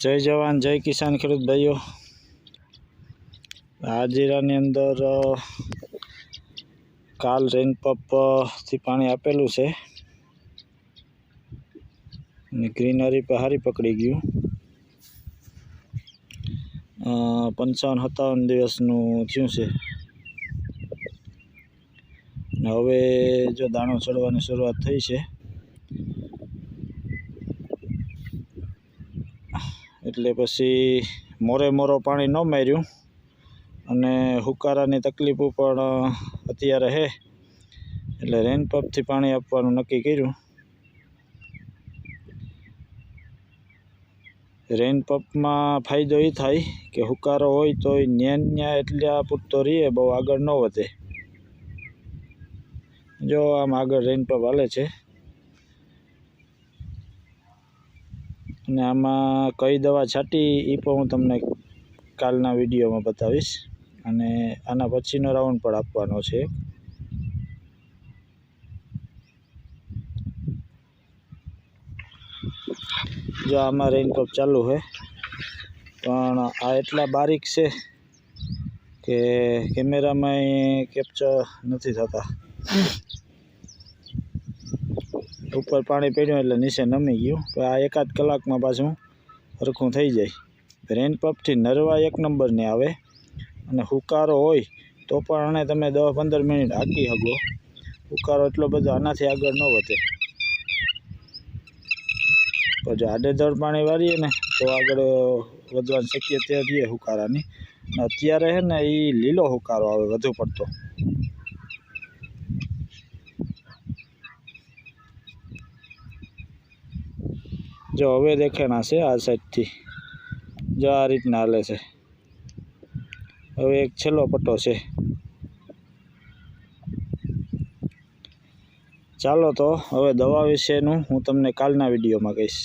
જય જવાન, જય કિસાન ખેડૂત ભાઈઓ. હાજીરાની અંદર કાલ રેન પંપથી પાણી આપેલું છે. અને ગ્રીનરી પહારી પકડી ગયું. પંચાવન સત્તાવન દિવસનું થયું છે. ને હવે જો દાણો ચડવાની શરૂઆત થઈ છે એટલે પછી મોરે મોરો પાણી ન માર્યું. અને હુકારાની તકલીફો પણ અત્યારે છે એટલે રેન પંપથી પાણી આપવાનું નક્કી કર્યું. રેન પંપમાં ફાયદો એ થાય કે હુકારો હોય તો ન્યા ન્યા એટલા પૂરતો રહીએ બહુ આગળ ન વધે. જો આમ આગળ રેન પંપ હાલે છે અને આમાં કઈ દવા છાંટી એ પણ હું તમને કાલના વિડીયોમાં બતાવીશ. અને આના પછીનો રાઉન્ડ પણ આપવાનો છે. જો આમાં રેઇન ચાલુ છે. પણ આ એટલા બારીક છે કે કેમેરામાં કેપ્ચર નથી થતા. ઉપર પાણી પડ્યું એટલે નીચે નમી ગયું. તો આ એકાદ કલાકમાં પાછું સરખું થઈ જાય. રેન પંપથી નરવા એક નંબરની આવે. અને હુકારો હોય તો પણ આને તમે દસ પંદર મિનિટ હાકી શકો. હુકારો એટલો બધો આનાથી આગળ ન વધે. તો જો આડેધડ પાણી વાળીએ ને, તો આગળ વધવાની શક્યતા રહીએ હુકારાની. અત્યારે છે ને એ લીલો હુકારો આવે વધુ પડતો. જો હવે દેખાણા છે આ સાઈડથી. જો આ રીતના હાલે છે. હવે એક છેલ્લો પટ્ટો છે. ચાલો તો હવે દવા વિશેનું હું તમને કાલના વિડીયોમાં કહીશ.